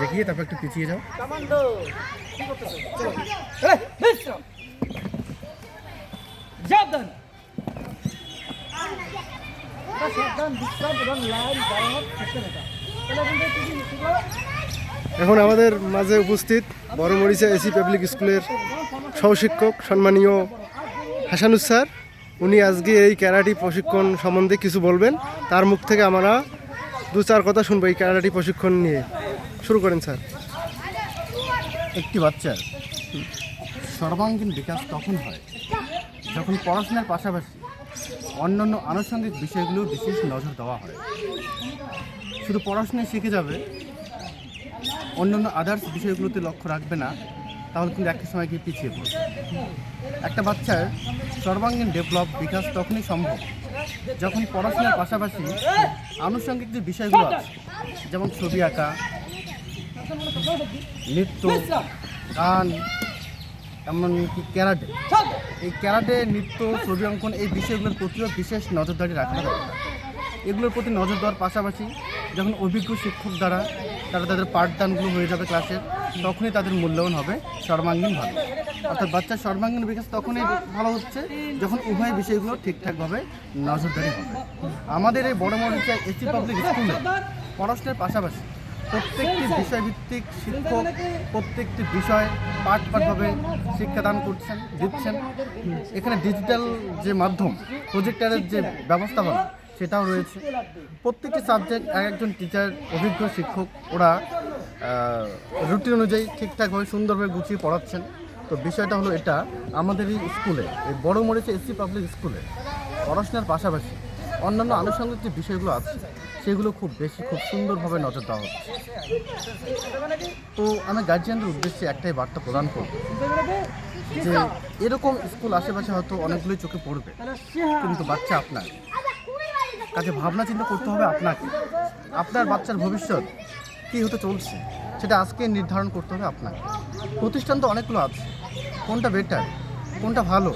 দেখিয়ে তারপর একটু পিছিয়ে যাও? এখন আমাদের মাঝে উপস্থিত বড়মরিচা এসি পাবলিক স্কুলের সহশিক্ষক সম্মানীয় হাসানুস স্যার। উনি আজকে এই ক্যারাটি প্রশিক্ষণ সম্বন্ধে কিছু বলবেন। তার মুখ থেকে আমরা দু চার কথা শুনব এই ক্যারাটি প্রশিক্ষণ নিয়ে। শুরু করেন, স্যার। একটি বাচ্চার সর্বাঙ্গীন বিকাশ তখন হয়, যখন পড়াশোনার পাশাপাশি অন্যান্য আনুষঙ্গিক বিষয়গুলো বিশেষ নজর দেওয়া হয়। শুধু পড়াশোনায় শিখে যাবে, অন্যান্য আদার্স বিষয়গুলোতে লক্ষ্য রাখবে না, তাহলে কিন্তু একটা সময় গিয়ে পিছিয়ে পড়বে। একটা বাচ্চার সর্বাঙ্গীন ডেভেলপ বিকাশ তখনই সম্ভব যখন পড়াশোনার পাশাপাশি আনুষঙ্গিক যে বিষয়গুলো আছে, যেমন ছবি আঁকা নৃত্য গান এমনকি ক্যারাটে। এই ক্যারাটে নৃত্য ছবি অঙ্কন এই বিষয়গুলোর প্রতিও বিশেষ নজরদারি রাখা দরকার এগুলোর প্রতি নজর দেওয়ার পাশাপাশি যখন অভিজ্ঞ শিক্ষক দ্বারা তারা তাদের পাঠদানগুলো হয়ে যাবে ক্লাসের তখনই তাদের মূল্যায়ন হবে সর্বাঙ্গীন ভালো অর্থাৎ বাচ্চার সর্বাঙ্গীন বিকাশ তখনই ভালো হচ্ছে যখন উভয় বিষয়গুলো ঠিকঠাকভাবে নজরদারি হবে। আমাদের এই বড় মরিচা এসি পাবলিক স্কুলে পড়াশোনার পাশাপাশি প্রত্যেকটি বিষয়ভিত্তিক শিক্ষক প্রত্যেকটি বিষয় পাঠ পাঠভাবে শিক্ষাদান করছেন, দিচ্ছেন। এখানে ডিজিটাল যে মাধ্যম প্রজেক্টারের যে ব্যবস্থাপনা সেটাও রয়েছে। প্রত্যেকটি সাবজেক্ট এক একজন টিচার অভিজ্ঞ শিক্ষক, ওরা রুটিন অনুযায়ী ঠিকঠাকভাবে সুন্দরভাবে গুছিয়ে পড়াচ্ছেন। তো বিষয়টা হলো এটা, আমাদের এই স্কুলে এই বড় মরিচে এসসি পাবলিক স্কুলে পড়াশোনার পাশাপাশি অন্যান্য আনুষঙ্গিক যে বিষয়গুলো আছে সেগুলো খুব বেশি, খুব সুন্দরভাবে নজর দেওয়া হচ্ছে। তো আমি গার্জিয়ানদের উদ্দেশ্যে একটাই বার্তা প্রদান করব, যে এরকম স্কুল আশেপাশে হয়তো অনেকগুলোই চোখে পড়বে, কিন্তু বাচ্চা আপনার। কাজে ভাবনা চিন্তা করতে হবে আপনাকে। আপনার বাচ্চার ভবিষ্যৎ কী হতে চলছে, সেটা আজকে নির্ধারণ করতে হবে আপনাকে। প্রতিষ্ঠান তো অনেকগুলো আছে, কোনটা বেটার কোনটা ভালো,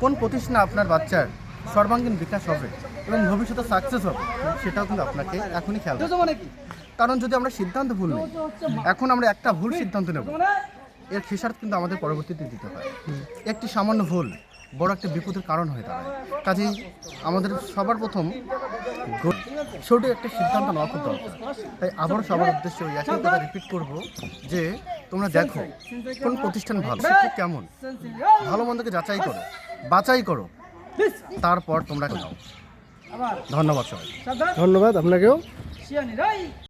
কোন প্রতিষ্ঠানে আপনার বাচ্চার সর্বাঙ্গীন বিকাশ হবে এবং ভবিষ্যতে সাকসেস হবে, সেটাও কিন্তু আপনাকে এখনই খেয়াল কারণ যদি আমরা সিদ্ধান্ত ভুল নিই, এখন আমরা একটা ভুল সিদ্ধান্ত নেব, এর খেসারত কিন্তু আমাদের পরবর্তীতে দিতে হয়। একটি সামান্য ভুল, বড় একটা বিপদের কারণ হয়ে দাঁড়ায়। কাজেই আমাদের সবার প্রথম ছোট একটা সিদ্ধান্ত নেওয়া খুব দরকার। তাই আবারও সবার উদ্দেশ্যে ওই একই কথা রিপিট করব যে, তোমরা দেখো কোন প্রতিষ্ঠান ভালো কেমন। ভালো মন্দকে যাচাই করো, বাছাই করো, তারপর তোমরা নাও। আবার ধন্যবাদ সবাই ধন্যবাদ আপনাকেও।